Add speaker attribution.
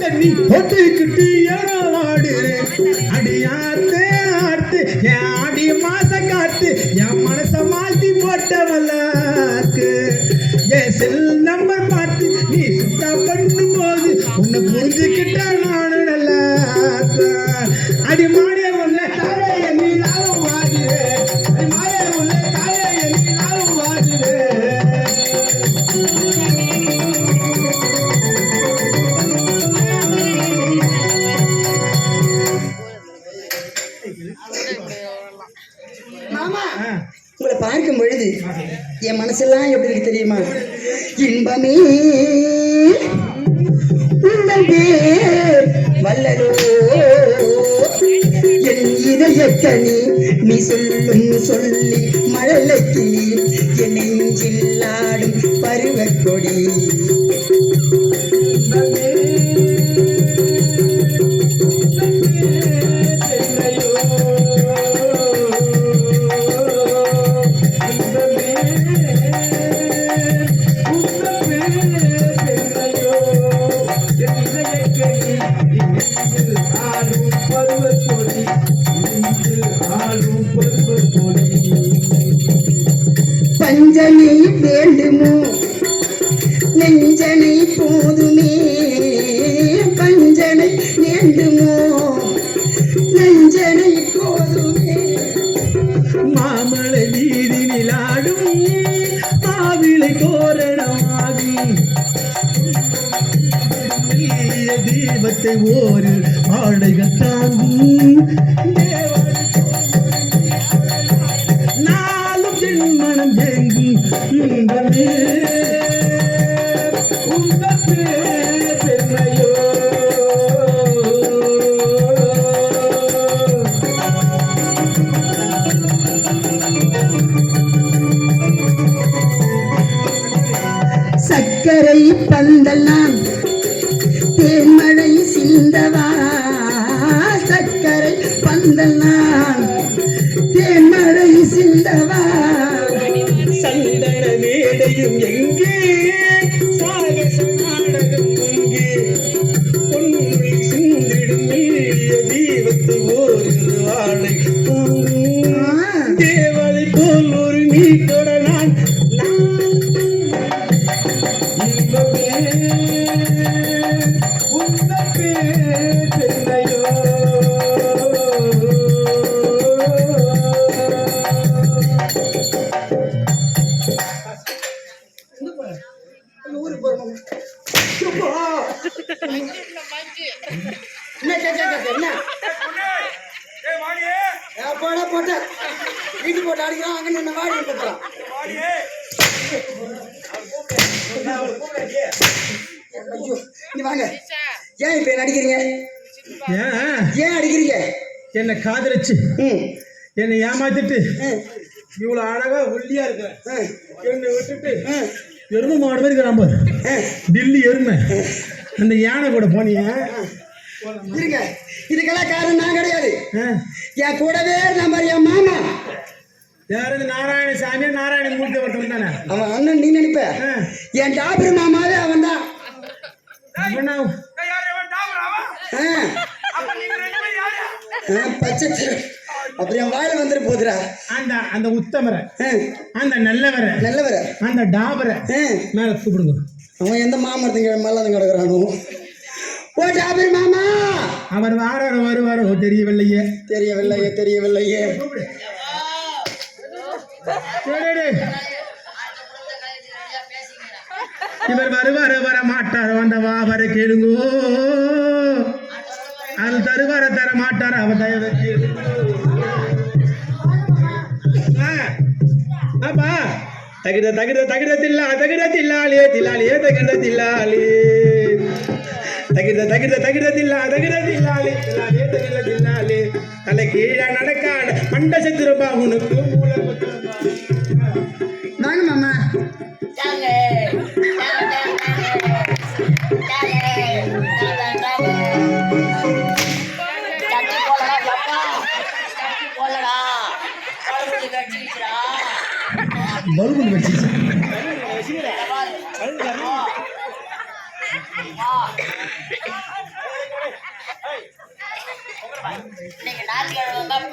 Speaker 1: தண்ணி ஒத்துக்கிட்டு ஏனோ வாடுறேன் அடியாத்து ஆத்து என் அடி மாச காத்து என் மனச மாத்தி போட்டவல்லாக்கு என் செல் நம்பர் பார்த்து நீ சுத்தா பண்ணும் போது உன்னை புரிஞ்சுக்கிட்டு
Speaker 2: என் மனசெல்லாம் எப்படி இருக்கு தெரியுமா? இன்பமே. உங்கள் பேர் வல்லலோ என் இதயக்கணி நீ சொல்லும் சொல்லி மழலைக்கு என் நெஞ்சில் ஆடும் பருவக் பஞ்சனை வேண்டுமோ? நெஞ்சனை போதுமே? பஞ்சனை வேண்டுமோ? நெஞ்சனை போதுமே?
Speaker 1: மாமலை வீதினில் ஆடும் மாவிளை தோரணமாகி மெல்லிய தீபத்தை ஓரு ஆடைகள் தாங்கும் நாளும் என் மனம் எங்கும் இன்பமே உங்கள் பேர்
Speaker 2: நான் தேன்மழை சிந்தவா
Speaker 1: சந்தன மேடையும் எங்கே சாகச நாடகம் எங்கே பொன்மொழி சிந்திடும் மீறிய தீபத்து ஒரு ஆடை. தேவதை போல் ஒரு நீ தொட நான் உந்தன் பேர் பெருமையோ.
Speaker 2: ஊருக்கு போறோம். என்ன கேட்க கேட்க என்ன? போடா போட்ட. வீட்டு போட்டு அடிக்கிறான் அங்க நின்று வாடி நீ வாங்க. ஏன் இப்ப என்ன அடிக்கிறீங்க?
Speaker 1: ஏன்
Speaker 2: அடிக்கிறீங்க?
Speaker 1: என்னை காதலிச்சு. என்னை ஏமாத்திட்டு. இவ்வளவு அழகா ஒல்லியா இருக்கிற
Speaker 2: ம்,
Speaker 1: என்னை விட்டுட்டு. எருமை மாடு மாதிரி இருக்கிறான் பாரு. டில்லி எருமை. அந்த யானை கூட போனியா.
Speaker 2: இருங்க. இதுக்கெல்லாம் காரணம் நான் கிடையாது.
Speaker 1: ஆ?
Speaker 2: என் கூடவே நம்ம என் மாமா.
Speaker 1: யாரு இந்த நாராயணசாமி? நாராயண மூர்த்தி ஒருத்தன் தானே?
Speaker 2: அவன் அண்ணன் நீ நினைப்ப?
Speaker 1: ஆ.
Speaker 2: என் டாபர் மாமாவே அவன் தான்? பச்சை என் வாயில வந்துட்டு போகுதுடா
Speaker 1: அந்த அந்த உத்தமரை அந்த நல்லவரை
Speaker 2: நல்லவர.
Speaker 1: அந்த டாபரை மேல கூப்பிடுங்க
Speaker 2: அவன் எந்த மாமரத்துங்க மேல தான் கிடக்குறானோ. ஓ டாபர் மாமா.
Speaker 1: அவர் வாராரோ வருவாரோ தெரியவில்லையே.
Speaker 2: தெரியவில்லையே தெரியவில்லையே.
Speaker 1: இவர் வருவார வர மாட்டாரோ அந்த வா வர கேளுங்கோ. அது தருவார தர மாட்டார அவர் தயவு கேளுங்கோ. அப்பா தகிட தகிட தகிட தில்லா தகிட தில்லாலே தில்லாலியே தகிட தில்லாலே தகிட தகிட தகிட தில்லா தகிட தில்லாலே தில்லாலே தகிட தில்லாலே தலை கீழே நடக்காட மண்ட சத்துருப்பா உனக்கு மூல.
Speaker 2: வாங்க மாமா.
Speaker 1: பலூன் வச்சு
Speaker 3: இன்னைக்கு ஞாயிற்றுக்கிழமை தான்